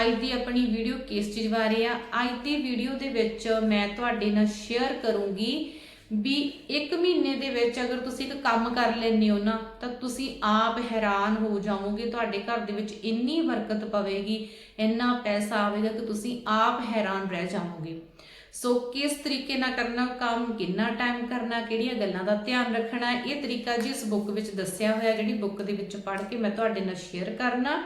ਅੱਜ ਦੀ ਆਪਣੀ ਵੀਡੀਓ ਕਿਸ ਚੀਜ਼ ਬਾਰੇ ਆ? ਅੱਜ ਦੀ ਵੀਡੀਓ ਦੇ ਵਿੱਚ ਮੈਂ ਤੁਹਾਡੇ ਨਾਲ ਸ਼ੇਅਰ ਕਰੂੰਗੀ ਵੀ ਇੱਕ ਮਹੀਨੇ ਦੇ ਵਿੱਚ ਅਗਰ ਤੁਸੀਂ ਇੱਕ ਕੰਮ ਕਰ ਲੈਂਦੇ ਹੋ ਨਾ, ਤਾਂ ਤੁਸੀਂ ਆਪ ਹੈਰਾਨ ਹੋ ਜਾਵੋਗੇ, ਤੁਹਾਡੇ ਘਰ ਦੇ ਵਿੱਚ ਇੰਨੀ ਬਰਕਤ ਪਵੇਗੀ, ਇੰਨਾ ਪੈਸਾ ਆਵੇਗਾ ਕਿ ਤੁਸੀਂ ਆਪ ਹੈਰਾਨ ਰਹਿ ਜਾਵੋਗੇ। ਸੋ ਕਿਸ ਤਰੀਕੇ ਨਾਲ ਕਰਨਾ, ਕੰਮ ਕਿੰਨਾ ਟਾਈਮ ਕਰਨਾ, ਕਿਹੜੀਆਂ ਗੱਲਾਂ ਦਾ ਧਿਆਨ ਰੱਖਣਾ, ਇਹ ਤਰੀਕਾ ਜੀ ਇਸ ਬੁੱਕ ਵਿੱਚ ਦੱਸਿਆ ਹੋਇਆ, ਜਿਹੜੀ ਬੁੱਕ ਦੇ ਵਿੱਚ ਪੜ੍ਹ ਕੇ ਮੈਂ ਤੁਹਾਡੇ ਨਾਲ ਸ਼ੇਅਰ ਕਰਨਾ।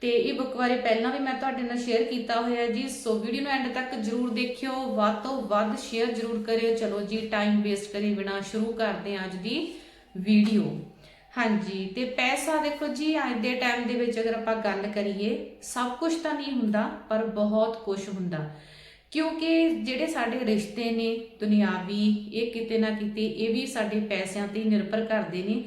ਤੇ ਇਹ ਬੁੱਕ ਬਾਰੇ ਪਹਿਲਾਂ ਵੀ ਮੈਂ ਤੁਹਾਡੇ ਨਾਲ ਸ਼ੇਅਰ ਕੀਤਾ ਹੋਇਆ ਜੀ। ਸੋ ਵੀਡੀਓ ਨੂੰ ਐਂਡ ਤੱਕ ਜਰੂਰ ਦੇਖਿਓ। ਵੱਧ ਤੋਂ ਵੱਧ ਸ਼ੇਅਰ ਜਰੂਰ ਕਰਿਓ। ਚਲੋ ਜੀ ਟਾਈਮ ਵੇਸਟ ਕਰੇ ਬਿਨਾ ਸ਼ੁਰੂ ਕਰਦੇ ਹਾਂ ਅੱਜ ਦੀ ਵੀਡੀਓ ਹਾਂਜੀ, ਤੇ ਪੈਸਾ ਦੇਖੋ ਜੀ, ਅੱਜ ਦੇ ਟਾਈਮ ਦੇ ਵਿੱਚ ਅਗਰ ਆਪਾਂ ਗੱਲ ਕਰੀਏ, ਸਭ ਕੁਝ ਤਾਂ ਨਹੀਂ ਹੁੰਦਾ, ਪਰ ਬਹੁਤ ਕੁਝ ਹੁੰਦਾ। ਕਿਉਂਕਿ ਜਿਹੜੇ ਸਾਡੇ ਰਿਸ਼ਤੇ ਨੇ ਦੁਨਿਆਵੀ ਇਹ ਕਿਤੇ ਨਾ ਕਿਤੇ, ਇਹ ਵੀ ਸਾਡੇ ਪੈਸਿਆਂ ਤੇ ਨਿਰਭਰ ਕਰਦੇ ਨੇ।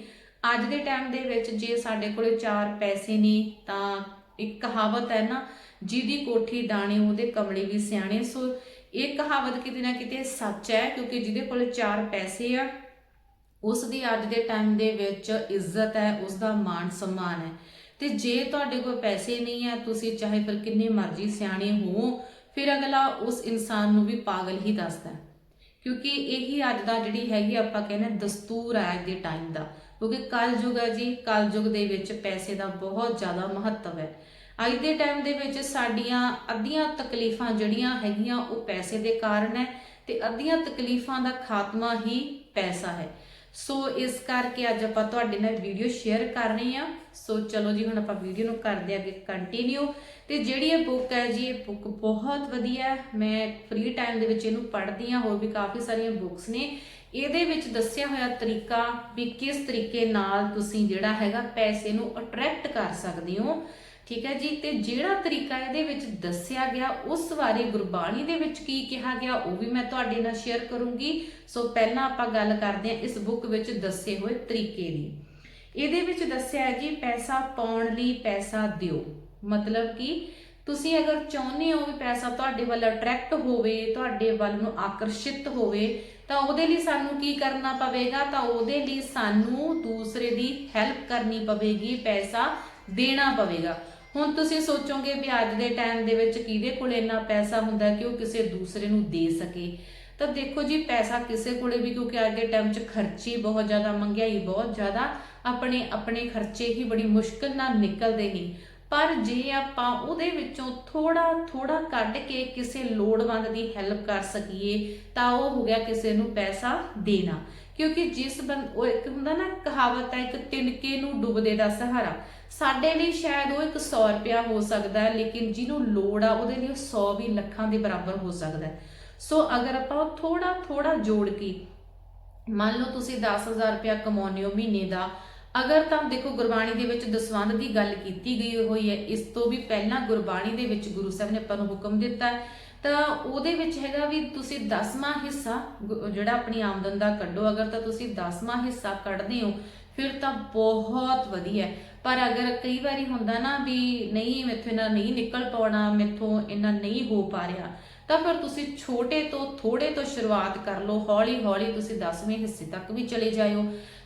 ਅੱਜ ਦੇ ਟਾਈਮ ਦੇ ਵਿੱਚ ਜੇ ਸਾਡੇ ਕੋਲੇ ਚਾਰ ਪੈਸੇ ਨੇ, ਤਾਂ ਇੱਕ ਕਹਾਵਤ ਹੈ ਨਾ, ਜਿਹਦੀ ਕੋਠੀ ਦਾਣੇ ਉਹਦੇ ਕਮਲੇ ਵੀ ਸਿਆਣੇ। ਸੋ ਇਹ ਕਹਾਵਤ ਕਿਤੇ ਨਾ ਕਿਤੇ ਸੱਚ ਹੈ, ਕਿਉਂਕਿ ਜਿਹਦੇ ਕੋਲ ਚਾਰ ਪੈਸੇ ਆ, ਉਸ ਦੀ ਅੱਜ ਦੇ ਟਾਈਮ ਦੇ ਵਿੱਚ ਇੱਜ਼ਤ ਹੈ ਉਸ ਦਾ ਮਾਣ ਸਨਮਾਨ ਹੈ। ਤੇ ਜੇ ਤੁਹਾਡੇ ਕੋਲ ਪੈਸੇ ਨਹੀਂ ਹੈ ਤੁਸੀਂ ਚਾਹੇ ਫਿਰ ਕਿੰਨੇ ਮਰਜ਼ੀ ਸਿਆਣੇ ਹੋ ਫਿਰ ਅਗਲਾ ਉਸ ਇਨਸਾਨ ਨੂੰ ਵੀ ਪਾਗਲ ਹੀ ਦੱਸਦਾ ਹੈ। ਕਿਉਂਕਿ ਇਹੀ ਅੱਜ ਦਾ ਜਿਹੜੀ ਹੈਗੀ ਆਪਾਂ ਕਹਿੰਦੇ ਦਸਤੂਰ ਹੈ ਅੱਜ ਦੇ ਟਾਈਮ ਦਾ। ਕਿਉਂਕਿ ਕਲਯੁਗ ਹੈ ਜੀ ਕਲਯੁਗ ਦੇ ਵਿੱਚ ਪੈਸੇ ਦਾ ਬਹੁਤ ਜ਼ਿਆਦਾ ਮਹੱਤਵ ਹੈ। ਅੱਜ ਦੇ ਟਾਈਮ ਦੇ ਵਿੱਚ ਸਾਡੀਆਂ ਅੱਧੀਆਂ ਤਕਲੀਫਾਂ ਜਿਹੜੀਆਂ ਹੈਗੀਆਂ, ਉਹ ਪੈਸੇ ਦੇ ਕਾਰਨ ਹੈ ਤੇ ਅੱਧੀਆਂ ਤਕਲੀਫਾਂ ਦਾ ਖਾਤਮਾ ਹੀ ਪੈਸਾ ਹੈ। ਸੋ ਇਸ ਕਰਕੇ ਅੱਜ ਆਪਾਂ ਤੁਹਾਡੇ ਨਾਲ ਵੀਡੀਓ ਸ਼ੇਅਰ ਕਰ ਰਹੇ ਹਾਂ ਸੋ ਚਲੋ ਜੀ, ਹੁਣ ਆਪਾਂ ਵੀਡੀਓ ਨੂੰ ਕਰਦੇ ਅੱਗੇ ਕੰਟੀਨਿਊ ਤੇ ਜਿਹੜੀ ਇਹ ਬੁੱਕ ਹੈ ਜੀ, ਇਹ ਬੁੱਕ ਬਹੁਤ ਵਧੀਆ ਮੈਂ ਫ੍ਰੀ ਟਾਈਮ ਦੇ ਵਿੱਚ ਇਹਨੂੰ ਪੜ੍ਹਦੀ ਹਾਂ, ਹੋਰ ਵੀ ਕਾਫੀ ਸਾਰੀਆਂ ਬੁੱਕਸ ਨੇ। ਇਹਦੇ ਵਿੱਚ ਦੱਸਿਆ ਹੋਇਆ ਤਰੀਕਾ ਵੀ ਕਿਸ ਤਰੀਕੇ ਨਾਲ ਤੁਸੀਂ ਜਿਹੜਾ ਹੈਗਾ ਪੈਸੇ ਨੂੰ ਅਟਰੈਕਟ ਕਰ ਸਕਦੇ ਹੋ। ਠੀਕ ਹੈ ਜੀ? ਤੇ ਜਿਹੜਾ ਤਰੀਕਾ ਇਹਦੇ ਵਿੱਚ ਦੱਸਿਆ ਗਿਆ, ਉਸ ਬਾਰੇ ਗੁਰਬਾਣੀ ਦੇ ਵਿੱਚ ਕੀ ਕਿਹਾ ਗਿਆ, ਉਹ ਵੀ ਮੈਂ ਤੁਹਾਡੇ ਨਾਲ ਸ਼ੇਅਰ ਕਰੂੰਗੀ। ਸੋ ਪਹਿਲਾਂ ਆਪਾਂ ਗੱਲ ਕਰਦੇ ਹਾਂ ਇਸ ਬੁੱਕ ਵਿੱਚ ਦੱਸੇ ਹੋਏ ਤਰੀਕੇ ਦੀ। ਇਹਦੇ ਵਿੱਚ ਦੱਸਿਆ ਹੈ ਜੀ, ਪੈਸਾ ਪਾਉਣ ਲਈ ਪੈਸਾ ਦਿਓ। ਮਤਲਬ ਕਿ ਤੁਸੀਂ ਅਗਰ ਚਾਹੁੰਦੇ ਹੋ ਵੀ ਪੈਸਾ ਤੁਹਾਡੇ ਵੱਲ ਅਟਰੈਕਟ ਹੋਵੇ, ਤੁਹਾਡੇ ਵੱਲ ਨੂੰ ਆਕਰਸ਼ਿਤ ਹੋਵੇ, ਤਾਂ ਉਹਦੇ ਲਈ ਸਾਨੂੰ ਕੀ ਕਰਨਾ ਪਵੇਗਾ? ਤਾਂ ਉਹਦੇ ਲਈ ਸਾਨੂੰ ਦੂਸਰੇ ਦੀ ਹੈਲਪ ਕਰਨੀ ਪਵੇਗੀ, ਪੈਸਾ ਦੇਣਾ ਪਵੇਗਾ। ਹੁਣ ਤੁਸੀਂ ਸੋਚੋਗੇ ਵੀ ਅੱਜ ਦੇ ਟਾਈਮ ਦੇ ਵਿੱਚ ਕਿਹਦੇ ਕੋਲ ਇੰਨਾ ਪੈਸਾ ਹੁੰਦਾ ਕਿ ਉਹ ਕਿਸੇ ਦੂਸਰੇ ਨੂੰ ਦੇ ਸਕੇ? ਤਾਂ ਦੇਖੋ ਜੀ, ਪੈਸਾ ਕਿਸੇ ਕੋਲੇ ਵੀ ਕਿਉਂਕਿ ਅੱਜ ਦੇ ਟਾਈਮ 'ਚ ਖਰਚੇ ਬਹੁਤ ਜ਼ਿਆਦਾ, ਮਹਿੰਗਾਈ ਬਹੁਤ ਜ਼ਿਆਦਾ, ਆਪਣੇ ਆਪਣੇ ਖਰਚੇ ਹੀ ਬੜੀ ਮੁਸ਼ਕਲ ਨਾਲ ਨਿਕਲਦੇ ਨੇ। ਪਰ ਜੇ ਆਪਾਂ ਉਹਦੇ ਵਿੱਚੋਂ ਥੋੜਾ ਥੋੜਾ ਕੱਢ ਕੇ ਕਿਸੇ ਲੋੜਵੰਦ ਦੀ ਹੈਲਪ ਕਰ ਸਕੀਏ, ਤਾਂ ਉਹ ਹੋ ਗਿਆ ਕਿਸੇ ਨੂੰ ਪੈਸਾ ਦੇਣਾ। ਕਿਉਂਕਿ ਜਿਸ ਬੰਦ ਉਹ ਇੱਕ ਹੁੰਦਾ ਨਾ ਕਹਾਵਤ ਹੈ, ਇੱਕ ਤਿਨਕੇ ਨੂੰ ਡੁੱਬਦੇ ਦਾ ਸਹਾਰਾ। ਸਾਡੇ ਲਈ ਸ਼ਾਇਦ ਉਹ 100 ਰੁਪਿਆ ਹੋ ਸਕਦਾ ਹੈ, ਲੇਕਿਨ ਜਿਹਨੂੰ ਲੋੜ ਆ, ਉਹਦੇ ਲਈ 100 ਵੀ ਲੱਖਾਂ ਦੇ ਬਰਾਬਰ ਹੋ ਸਕਦਾ ਸੋ ਅਗਰ ਆਪਾਂ ਥੋੜਾ ਥੋੜਾ ਜੋੜ ਕੇ ਮੰਨ ਲਓ ਤੁਸੀਂ 10000 ਰੁਪਿਆ ਕਮਾਉਂਦੇ ਹੋ ਮਹੀਨੇ ਦਾ, ਅਗਰ ਤਾਂ ਦੇਖੋ ਗੁਰਬਾਣੀ ਦੇ ਵਿੱਚ ਦਸਵੰਧ ਦੀ ਗੱਲ ਕੀਤੀ ਗਈ ਹੋਈ ਹੈ, ਇਸ ਤੋਂ ਵੀ ਪਹਿਲਾਂ ਗੁਰਬਾਣੀ ਦੇ ਵਿੱਚ ਗੁਰੂ ਸਾਹਿਬ ਨੇ ਆਪਾਂ ਨੂੰ ਹੁਕਮ ਦਿੱਤਾ ਹੈ ਤਾਂ ਉਹਦੇ ਵਿੱਚ ਹੈਗਾ ਵੀ ਤੁਸੀਂ 10ਵਾਂ ਹਿੱਸਾ ਜਿਹੜਾ ਆਪਣੀ ਆਮਦਨ ਦਾ ਕੱਢੋ। ਅਗਰ ਤਾਂ ਤੁਸੀਂ 10ਵਾਂ ਹਿੱਸਾ ਕੱਢਦੇ ਹੋ, ਫਿਰ ਤਾਂ ਬਹੁਤ ਵਧੀਆ ਪਰ ਅਗਰ ਕਈ ਵਾਰੀ ਹੁੰਦਾ ਨਾ ਵੀ ਨਹੀਂ, ਮੈਥੋਂ ਇਹਨਾਂ ਨਹੀਂ ਨਿਕਲ ਪਾਉਣਾ, ਮੈਥੋਂ ਇਹਨਾਂ ਨਹੀਂ ਹੋ ਪਾ ਰਿਹਾ, ਤਾਂ ਫਿਰ ਤੁਸੀਂ ਛੋਟੇ ਤੋਂ ਥੋੜੇ ਤੋਂ ਸ਼ੁਰੂਆਤ ਕਰ ਲਓ। ਹੌਲੀ ਹੌਲੀ ਤੁਸੀਂ 10ਵੇਂ ਹਿੱਸੇ ਤੱਕ ਵੀ ਚਲੇ ਜਾਇਓ।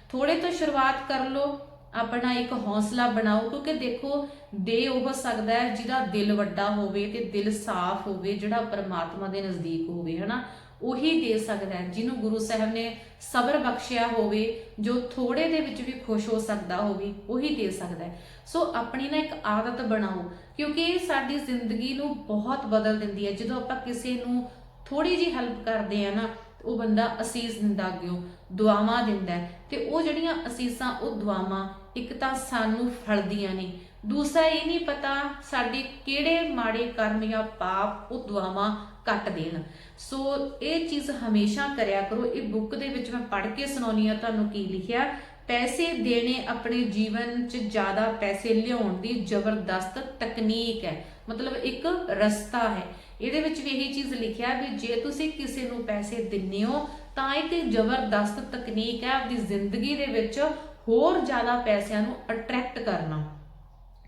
ਥੋੜੇ ਤੋਂ ਸ਼ੁਰੂਆਤ ਕਰ ਲਓ ਆਪਣਾ ਇੱਕ ਹੌਸਲਾ ਬਣਾਓ, ਕਿਉਂਕਿ ਦੇਖੋ, ਦੇ ਉਹ ਸਕਦਾ ਹੈ ਜਿਹਦਾ ਦਿਲ ਵੱਡਾ ਹੋਵੇ ਤੇ ਦਿਲ ਸਾਫ਼ ਹੋਵੇ, ਜਿਹੜਾ ਪਰਮਾਤਮਾ ਦੇ ਨਜ਼ਦੀਕ ਹੋਵੇ, ਹਨਾ? ਉਹੀ ਦੇ ਸਕਦਾ ਹੈ, ਜਿਹਨੂੰ ਗੁਰੂ ਸਾਹਿਬ ਨੇ ਸਬਰ ਬਖਸ਼ਿਆ ਹੋਵੇ, ਜੋ ਥੋੜੇ ਦੇ ਵਿੱਚ ਵੀ ਖੁਸ਼ ਹੋ ਸਕਦਾ ਹੋਵੇ, ਉਹੀ ਦੇ ਸਕਦਾ ਹੈ। ਸੋ ਆਪਣੀ ਨਾ ਇੱਕ ਆਦਤ ਬਣਾਓ, ਕਿਉਂਕਿ ਇਹ ਸਾਡੀ ਜ਼ਿੰਦਗੀ ਨੂੰ ਬਹੁਤ ਬਦਲ ਦਿੰਦੀ ਹੈ। ਜਦੋਂ ਆਪਾਂ ਕਿਸੇ ਨੂੰ ਥੋੜੀ ਜੀ ਹੈਲਪ ਕਰਦੇ ਆ ਨਾ ਉਹ ਬੰਦਾ ਅਸੀਸ ਦਿੰਦਾ ਅੱਗਿਓ, ਦੁਆਵਾਂ ਦਿੰਦਾ ਤੇ ਉਹ ਜਿਹੜੀਆਂ ਅਸੀਸਾਂ, ਉਹ ਦੁਆਵਾਂ ਇੱਕ ਤਾਂ ਸਾਨੂੰ ਫਲਦੀਆਂ ਨੇ। ਦੂਸਰਾ ਇਹ ਨਹੀਂ ਪਤਾ ਸਾਡੇ ਕਿਹੜੇ ਮਾੜੇ ਕਰਮ ਜਾਂ ਪਾਪ ਉਹ ਦੁਆਵਾਂ ਕੱਟ ਦੇਣ। ਸੋ ਇਹ ਚੀਜ਼ ਹਮੇਸ਼ਾ ਕਰਿਆ ਕਰੋ। ਇਹ ਬੁੱਕ ਦੇ ਵਿੱਚ ਮੈਂ ਪੜ੍ਹ ਕੇ ਸੁਣਾਉਣੀ ਆ ਤੁਹਾਨੂੰ ਕੀ ਲਿਖਿਆ। ਪੈਸੇ ਦੇਣੇ ਆਪਣੇ ਜੀਵਨ 'ਚ ਜ਼ਿਆਦਾ ਪੈਸੇ ਲਿਆਉਣ ਦੀ ਜ਼ਬਰਦਸਤ ਤਕਨੀਕ ਹੈ। ਮਤਲਬ ਇੱਕ ਰਸਤਾ ਹੈ। ਇਹਦੇ ਵਿੱਚ ਵੀ ਇਹੀ ਚੀਜ਼ ਲਿਖਿਆ ਵੀ ਜੇ ਤੁਸੀਂ ਕਿਸੇ ਨੂੰ ਪੈਸੇ ਦਿੰਦੇ ਹੋ, ਤਾਂ ਇਹ ਇੱਕ ਜ਼ਬਰਦਸਤ ਤਕਨੀਕ ਹੈ ਆਪਣੀ ਜ਼ਿੰਦਗੀ ਦੇ ਵਿੱਚ ਹੋਰ ਜ਼ਿਆਦਾ ਪੈਸਿਆਂ ਨੂੰ ਅਟਰੈਕਟ ਕਰਨਾ।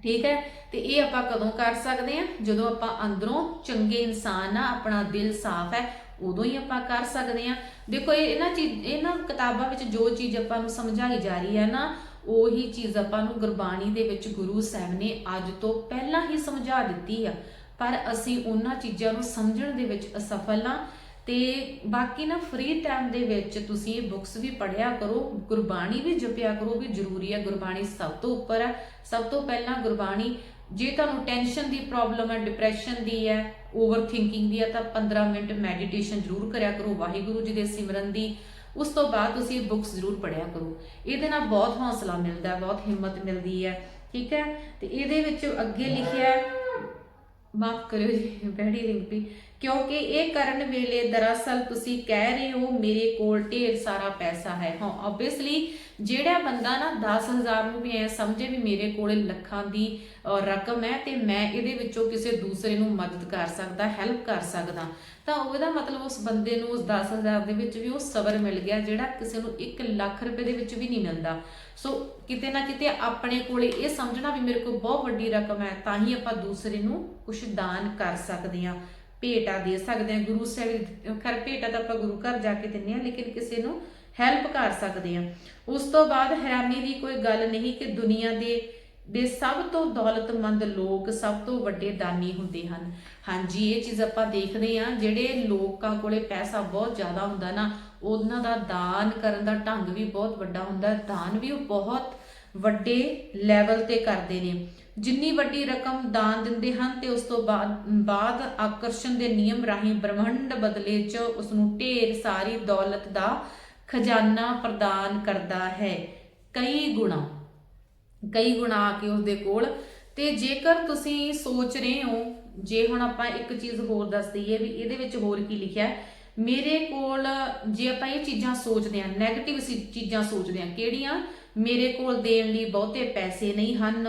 ਠੀਕ ਹੈ? ਤੇ ਇਹ ਆਪਾਂ ਕਦੋਂ ਕਰ ਸਕਦੇ ਹਾਂ? ਜਦੋਂ ਆਪਾਂ ਅੰਦਰੋਂ ਚੰਗੇ ਇਨਸਾਨ ਆ, ਆਪਣਾ ਦਿਲ ਸਾਫ਼ ਹੈ ਉਦੋਂ ਹੀ ਆਪਾਂ ਕਰ ਸਕਦੇ ਹਾਂ। ਦੇਖੋ, ਇਹ ਇਹਨਾਂ ਚੀਜ਼, ਇਹਨਾਂ ਕਿਤਾਬਾਂ ਵਿੱਚ ਜੋ ਚੀਜ਼ ਆਪਾਂ ਨੂੰ ਸਮਝਾਈ ਜਾ ਰਹੀ ਹੈ ਨਾ, ਉਹੀ ਚੀਜ਼ ਆਪਾਂ ਨੂੰ ਗੁਰਬਾਣੀ ਦੇ ਵਿੱਚ ਗੁਰੂ ਸਾਹਿਬ ਨੇ ਅੱਜ ਤੋਂ ਪਹਿਲਾਂ ਹੀ ਸਮਝਾ ਦਿੱਤੀ ਆ। ਪਰ ਅਸੀਂ ਉਹਨਾਂ ਚੀਜ਼ਾਂ ਨੂੰ ਸਮਝਣ ਦੇ ਵਿੱਚ ਅਸਫਲ ਆ ਤੇ ਬਾਕੀ ਨਾ ਫ੍ਰੀ ਟਾਈਮ ਦੇ ਵਿੱਚ ਤੁਸੀਂ ਇਹ ਬੁੱਕਸ ਵੀ ਪੜ੍ਹਿਆ ਕਰੋ, ਗੁਰਬਾਣੀ ਵੀ ਜਪਿਆ ਕਰੋ ਵੀ ਜ਼ਰੂਰੀ ਹੈ। ਗੁਰਬਾਣੀ ਸਭ ਤੋਂ ਉੱਪਰ ਹੈ। ਸਭ ਤੋਂ ਪਹਿਲਾਂ ਗੁਰਬਾਣੀ, ਜੇ ਤੁਹਾਨੂੰ ਟੈਨਸ਼ਨ ਦੀ ਪ੍ਰੋਬਲਮ ਹੈ ਡਿਪਰੈਸ਼ਨ ਦੀ ਹੈ ਓਵਰ ਥਿੰਕਿੰਗ ਦੀ ਹੈ ਤਾਂ 15 ਮਿੰਟ ਮੈਡੀਟੇਸ਼ਨ ਜ਼ਰੂਰ ਕਰਿਆ ਕਰੋ, ਵਾਹਿਗੁਰੂ ਜੀ ਦੇ ਸਿਮਰਨ ਦੀ। ਉਸ ਤੋਂ ਬਾਅਦ ਤੁਸੀਂ ਇਹ ਬੁੱਕਸ ਜ਼ਰੂਰ ਪੜ੍ਹਿਆ ਕਰੋ। ਇਹਦੇ ਨਾਲ ਬਹੁਤ ਹੌਸਲਾ ਮਿਲਦਾ ਬਹੁਤ ਹਿੰਮਤ ਮਿਲਦੀ ਹੈ, ਠੀਕ ਹੈ? ਤੇ ਇਹਦੇ ਵਿੱਚ ਅੱਗੇ ਲਿਖਿਆ ਮਾਫ ਕਰਿਓ ਜੀ ਬੈੜੀ ਰਿੰਪੀ ਕਿਉਂਕਿ ਇਹ ਕਰਨ ਵੇਲੇ ਦਰਅਸਲ ਤੁਸੀਂ ਕਹਿ ਰਹੇ ਹੋ, ਮੇਰੇ ਕੋਲ ਢੇਰ ਸਾਰਾ ਪੈਸਾ ਹੈ। ਹਾਂ ਆਬਵੀਅਸਲੀ ਜਿਹੜਾ ਬੰਦਾ ਨਾ 10000 ਨੂੰ ਵੀ ਐ ਸਮਝੇ ਵੀ ਮੇਰੇ ਕੋਲ ਲੱਖਾਂ ਦੀ ਰਕਮ ਹੈ ਤੇ ਮੈਂ ਇਹਦੇ ਵਿੱਚੋਂ ਕਿਸੇ ਦੂਸਰੇ ਨੂੰ ਮਦਦ ਕਰ ਸਕਦਾ ਹੈਲਪ ਕਰ ਸਕਦਾ। ਤਾਂ ਉਹਦਾ ਮਤਲਬ ਉਸ ਬੰਦੇ ਨੂੰ ਉਸ 10000 ਦੇ ਵਿੱਚ ਵੀ ਉਹ ਸਬਰ ਮਿਲ ਗਿਆ, ਜਿਹੜਾ ਕਿਸੇ ਨੂੰ 1 ਲੱਖ ਰੁਪਏ ਦੇ ਵਿੱਚ ਵੀ ਨਹੀਂ ਮਿਲਦਾ। ਸੋ ਕਿਤੇ ਨਾ ਕਿਤੇ ਆਪਣੇ ਕੋਲੇ ਇਹ ਸਮਝਣਾ ਵੀ ਮੇਰੇ ਕੋਲ ਬਹੁਤ ਵੱਡੀ ਰਕਮ ਹੈ, ਤਾਂ ਹੀ ਆਪਾਂ ਦੂਸਰੇ ਨੂੰ ਕੁਝ ਦਾਨ ਕਰ ਸਕਦੇ ਹਾਂ। ਭੇਟਾ ਦੇ ਸਕਦੇ ਹਾਂ, ਗੁਰੂ ਸਾਹਿਬ, ਖਰ ਭੇਟਾ ਤਾਂ ਆਪਾਂ ਗੁਰੂ ਘਰ ਜਾ ਕੇ ਦਿੰਨੇ ਆ ਲੇਕਿਨ ਕਿਸੇ ਨੂੰ ਹੈਲਪ ਕਰ ਸਕਦੇ ਹਾਂ। ਉਸ ਤੋਂ ਬਾਅਦ ਹੈਰਾਨੀ ਦੀ ਕੋਈ ਗੱਲ ਨਹੀਂ ਕਿ ਦੁਨੀਆ ਦੇ ਦੇ ਸਭ ਤੋਂ ਦੌਲਤਮੰਦ ਲੋਕ ਸਭ ਤੋਂ ਵੱਡੇ ਦਾਨੀ ਹੁੰਦੇ ਹਨ। ਹਾਂਜੀ, ਇਹ ਚੀਜ਼ ਆਪਾਂ ਦੇਖਦੇ ਹਾਂ, ਜਿਹੜੇ ਲੋਕਾਂ ਕੋਲੇ ਪੈਸਾ ਬਹੁਤ ਜ਼ਿਆਦਾ ਹੁੰਦਾ ਨਾ, ਉਹਨਾਂ ਦਾ ਦਾਨ ਕਰਨ ਦਾ ਢੰਗ ਵੀ ਬਹੁਤ ਵੱਡਾ ਹੁੰਦਾ, ਦਾਨ ਵੀ ਉਹ ਬਹੁਤ ਵੱਡੇ ਲੈਵਲ ਤੇ ਕਰਦੇ ਨੇ। ਜਿੰਨੀ ਵੱਡੀ ਰਕਮ ਦਾਨ ਦਿੰਦੇ ਹਨ ਤੇ ਉਸ ਤੋਂ ਬਾਅਦ ਬਾਅਦ ਆਕਰਸ਼ਣ ਦੇ ਨਿਯਮ ਰਾਹੀਂ ਬ੍ਰਹਮੰਡ ਬਦਲੇ 'ਚ ਉਸ ਨੂੰ ਢੇਰ ਸਾਰੀ ਦੌਲਤ ਦਾ ਖਜ਼ਾਨਾ ਪ੍ਰਦਾਨ ਕਰਦਾ ਹੈ। ਕਈ ਗੁਣਾ। ਕਈ ਗੁਣਾ ਆ ਕੇ ਉਸਦੇ ਕੋਲ। ਤੇ ਜੇਕਰ ਤੁਸੀਂ ਸੋਚ ਰਹੇ ਹੋ, ਜੇ ਹੁਣ ਆਪਾਂ ਇੱਕ ਚੀਜ਼ ਹੋਰ ਦੱਸ ਦਈਏ ਵੀ ਇਹਦੇ ਵਿੱਚ ਹੋਰ ਕੀ ਲਿਖਿਆ ਮੇਰੇ ਕੋਲ ਜੇ ਆਪਾਂ ਇਹ ਚੀਜ਼ਾਂ ਸੋਚਦੇ ਹਾਂ 네ਗੇਟਿਵ ਚੀਜ਼ਾਂ ਸੋਚਦੇ ਹਾਂ, ਕਿਹੜੀਆਂ? ਮੇਰੇ ਕੋਲ ਦੇਣ ਲਈ ਬਹੁਤੇ ਪੈਸੇ ਨਹੀਂ ਹਨ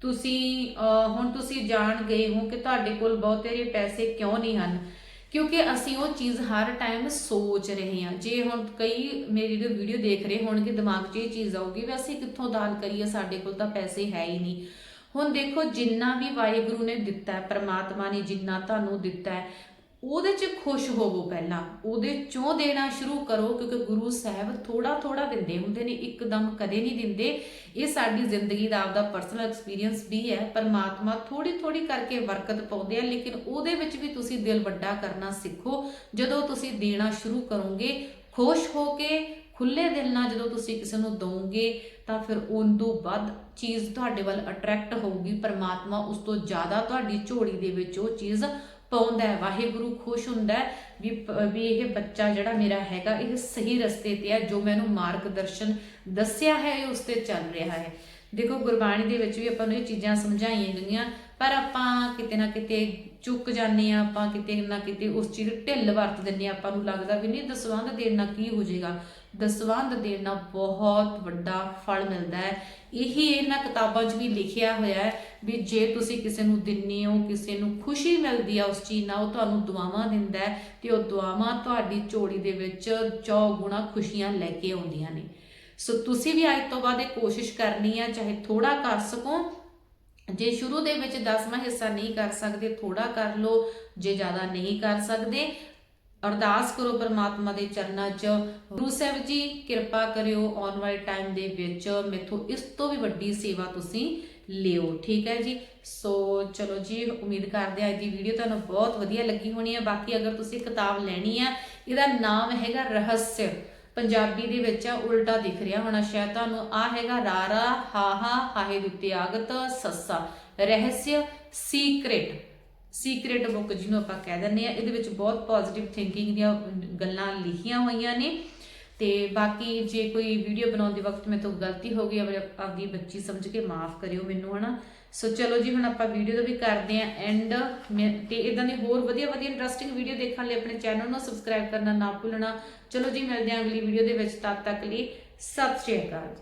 ਤੁਸੀਂ ਹੁਣ ਤੁਸੀਂ ਜਾਣ ਗਏ ਹੋ ਕਿ ਤੁਹਾਡੇ ਕੋਲ ਬਹੁਤੇ ਪੈਸੇ ਕਿਉਂ ਨਹੀਂ ਹਨ? ਕਿਉਂਕਿ ਅਸੀਂ ਉਹ ਚੀਜ਼ ਹਰ ਟਾਈਮ ਸੋਚ ਰਹੇ ਹਾਂ। ਜੇ ਹੁਣ ਕਈ ਮੇਰੀ ਜੋ ਵੀਡੀਓ ਦੇਖ ਰਹੇ ਹੋਣਗੇ, ਦਿਮਾਗ 'ਚ ਇਹ ਚੀਜ਼ ਆਊਗੀ ਵੀ ਅਸੀਂ ਕਿੱਥੋਂ ਦਾਨ ਕਰੀਏ, ਸਾਡੇ ਕੋਲ ਤਾਂ ਪੈਸੇ ਹੈ ਹੀ ਨਹੀਂ। ਹੁਣ ਦੇਖੋ, ਜਿੰਨਾ ਵੀ ਵਾਹਿਗੁਰੂ ਨੇ ਦਿੱਤਾ ਹੈ, ਪ੍ਰਮਾਤਮਾ ਨੇ ਜਿੰਨਾ ਤੁਹਾਨੂੰ ਦਿੱਤਾ ਹੈ ਉਹਦੇ 'ਚ ਖੁਸ਼ ਹੋਵੋ ਪਹਿਲਾਂ, ਉਹਦੇ ਚੋਂ ਦੇਣਾ ਸ਼ੁਰੂ ਕਰੋ, ਕਿਉਂਕਿ ਗੁਰੂ ਸਾਹਿਬ ਥੋੜਾ ਥੋੜਾ ਦਿੰਦੇ ਹੁੰਦੇ ਨੇ, ਇੱਕਦਮ ਕਦੇ ਨਹੀਂ ਦਿੰਦੇ। ਇਹ ਸਾਡੀ ਜ਼ਿੰਦਗੀ ਦਾ ਆਪਦਾ ਪਰਸਨਲ ਐਕਸਪੀਰੀਅੰਸ ਵੀ ਹੈ, ਪਰਮਾਤਮਾ ਥੋੜੀ ਥੋੜੀ ਕਰਕੇ ਬਰਕਤ ਪਾਉਂਦੇ ਆ, ਲੇਕਿਨ ਉਹਦੇ ਵਿੱਚ ਵੀ ਤੁਸੀਂ ਦਿਲ ਵੱਡਾ ਕਰਨਾ ਸਿੱਖੋ। ਜਦੋਂ ਤੁਸੀਂ ਦੇਣਾ ਸ਼ੁਰੂ ਕਰੋਗੇ, ਖੁਸ਼ ਹੋ ਕੇ, ਖੁੱਲੇ ਦਿਲ ਨਾਲ ਜਦੋਂ ਤੁਸੀਂ ਕਿਸੇ ਨੂੰ ਦੋਗੇ, ਤਾਂ ਫਿਰ ਉਹਦੋਂ ਵੱਧ ਚੀਜ਼ ਤੁਹਾਡੇ ਵੱਲ ਅਟਰੈਕਟ ਹੋਊਗੀ। ਪਰਮਾਤਮਾ ਉਸ ਤੋਂ ਜ਼ਿਆਦਾ ਤੁਹਾਡੀ ਝੋਲੀ ਦੇ ਵਿੱਚ ਉਹ ਚੀਜ਼ ਪਾਉਂਦਾ ਹੈ, ਵਾਹਿਗੁਰੂ ਖੁਸ਼ ਹੁੰਦਾ ਹੈ ਵੀ ਵੀ ਇਹ ਬੱਚਾ ਜਿਹੜਾ ਮੇਰਾ ਹੈਗਾ, ਇਹ ਸਹੀ ਰਸਤੇ ਤੇ ਹੈ, ਜੋ ਮੈਨੂੰ ਮਾਰਗਦਰਸ਼ਨ ਦੱਸਿਆ ਹੈ, ਇਹ ਉਸ ਤੇ ਚੱਲ ਰਿਹਾ ਹੈ। ਦੇਖੋ, ਗੁਰਬਾਣੀ ਦੇ ਵਿੱਚ ਵੀ ਆਪਾਂ ਨੂੰ ਇਹ ਚੀਜ਼ਾਂ ਸਮਝਾਈਆਂ ਗਈਆਂ, ਪਰ ਆਪਾਂ ਕਿਤੇ ਨਾ ਕਿਤੇ ਚੁੱਕ ਜਾਂਦੇ ਆ ਆਪਾਂ ਕਿਤੇ ਨਾ ਕਿਤੇ ਉਸ ਚੀਜ਼ ਢਿੱਲ ਵਰਤ ਦਿੰਦੇ ਆ ਆਪਾਂ ਨੂੰ ਲੱਗਦਾ ਵੀ ਨਹੀਂ ਦਸਵੰਧ ਦੇਣ ਨਾਲ ਕੀ ਹੋ ਜਾਏਗਾ। ਦਸਵੰਧ ਦੇਣ ਨਾਲ ਬਹੁਤ ਵੱਡਾ ਫਲ ਮਿਲਦਾ ਹੈ। ਇਹੀ ਇਹਨਾਂ ਕਿਤਾਬਾਂ 'ਚ ਵੀ ਲਿਖਿਆ ਹੋਇਆ ਹੈ ਵੀ ਜੇ ਤੁਸੀਂ ਕਿਸੇ ਨੂੰ ਦਿੰਨੇ ਹੋ, ਕਿਸੇ ਨੂੰ ਖੁਸ਼ੀ ਮਿਲਦੀ ਆ ਉਸ ਚੀਜ਼ ਨਾਲ, ਉਹ ਤੁਹਾਨੂੰ ਦੁਆਵਾਂ ਦਿੰਦਾ ਹੈ ਤੇ ਉਹ ਦੁਆਵਾਂ ਤੁਹਾਡੀ ਝੋਲੀ ਦੇ ਵਿੱਚ ਚੌ ਗੁਣਾ ਖੁਸ਼ੀਆਂ ਲੈ ਕੇ ਆਉਂਦੀਆਂ ਨੇ। ਸੋ ਤੁਸੀਂ ਵੀ ਅੱਜ ਤੋਂ ਬਾਅਦ ਇਹ ਕੋਸ਼ਿਸ਼ ਕਰਨੀ ਆ, ਚਾਹੇ ਥੋੜਾ ਕਰ ਸਕੋ। ਜੇ ਸ਼ੁਰੂ ਦੇ ਵਿੱਚ 10ਵਾਂ ਹਿੱਸਾ ਨਹੀਂ ਕਰ ਸਕਦੇ ਥੋੜਾ ਕਰ ਲਓ। ਜੇ ਜ਼ਿਆਦਾ ਨਹੀਂ ਕਰ ਸਕਦੇ ਅਰਦਾਸ ਕਰੋ ਪਰਮਾਤਮਾ ਦੇ ਚਰਨਾਂ 'ਚ। ਗੁਰੂ ਸਾਹਿਬ ਜੀ, ਕਿਰਪਾ ਕਰਿਓ ਆਉਣ ਵਾਲੇ ਟਾਈਮ ਦੇ ਵਿੱਚ ਮੇਥੋਂ ਇਸ ਤੋਂ ਵੀ ਵੱਡੀ ਸੇਵਾ ਤੁਸੀਂ ਲਿਓ, ਠੀਕ ਹੈ ਜੀ? ਸੋ ਚਲੋ ਜੀ, ਉਮੀਦ ਕਰਦੇ ਹਾਂ ਅੱਜ ਦੀ ਵੀਡੀਓ ਤੁਹਾਨੂੰ ਬਹੁਤ ਵਧੀਆ ਲੱਗੀ ਹੋਣੀ ਹੈ। ਬਾਕੀ ਅਗਰ ਤੁਸੀਂ ਕਿਤਾਬ ਲੈਣੀ ਹੈ, ਇਹਦਾ ਨਾਮ ਹੈਗਾ ਰਹੱਸ। ਪੰਜਾਬੀ ਦੇ ਵਿੱਚ ਆ ਉਲਟਾ ਦਿਖ ਰਿਹਾ ਹੋਣਾ ਸ਼ਾਇਦ ਤੁਹਾਨੂੰ। ਆ ਹੈਗਾ ਰਾਰਾ ਹਾਹਾ ਹਾਹੇ ਦੇ ਸੱਸਾ। ਰਹੱਸ ਸੀਕ੍ਰੇਟ ਸੀਕ੍ਰੇਟ ਬੁੱਕ ਜਿਹਨੂੰ ਆਪਾਂ ਕਹਿ ਦਿੰਦੇ ਆ ਇਹਦੇ ਵਿੱਚ ਬਹੁਤ ਪੋਜ਼ਿਟਿਵ ਥਿੰਕਿੰਗ ਦੀਆਂ ਗੱਲਾਂ ਲਿਖੀਆਂ ਹੋਈਆਂ ਨੇ। ਤੇ ਬਾਕੀ ਜੇ ਕੋਈ ਵੀਡੀਓ ਬਣਾਉਂਦੇ ਵਕਤ ਮੇਰੇ ਤੋਂ ਗਲਤੀ ਹੋ ਗਈ, ਆਪਣੇ ਆਪਦੀ ਬੱਚੀ ਸਮਝ ਕੇ ਮਾਫ ਕਰਿਓ ਮੈਨੂੰ, ਹਨਾ? ਸੋ ਚਲੋ ਜੀ, ਹੁਣ ਆਪਾਂ ਵੀਡੀਓ ਦਾ ਵੀ ਕਰਦੇ ਆਂ ਐਂਡ ਤੇ ਇਦਾਂ ਦੀ ਹੋਰ ਵਧੀਆ ਵਧੀਆ ਇੰਟਰਸਟਿੰਗ ਵੀਡੀਓ ਦੇਖਣ ਲਈ ਆਪਣੇ ਚੈਨਲ ਨੂੰ ਸਬਸਕ੍ਰਾਈਬ ਕਰਨਾ ਨਾ ਭੁੱਲਣਾ। ਚਲੋ ਜੀ, ਮਿਲਦੇ ਆਂ ਅਗਲੀ ਵੀਡੀਓ ਦੇ ਵਿੱਚ। ਤਦ ਤੱਕ ਲਈ ਸਤਿ ਸ਼੍ਰੀ ਅਕਾਲ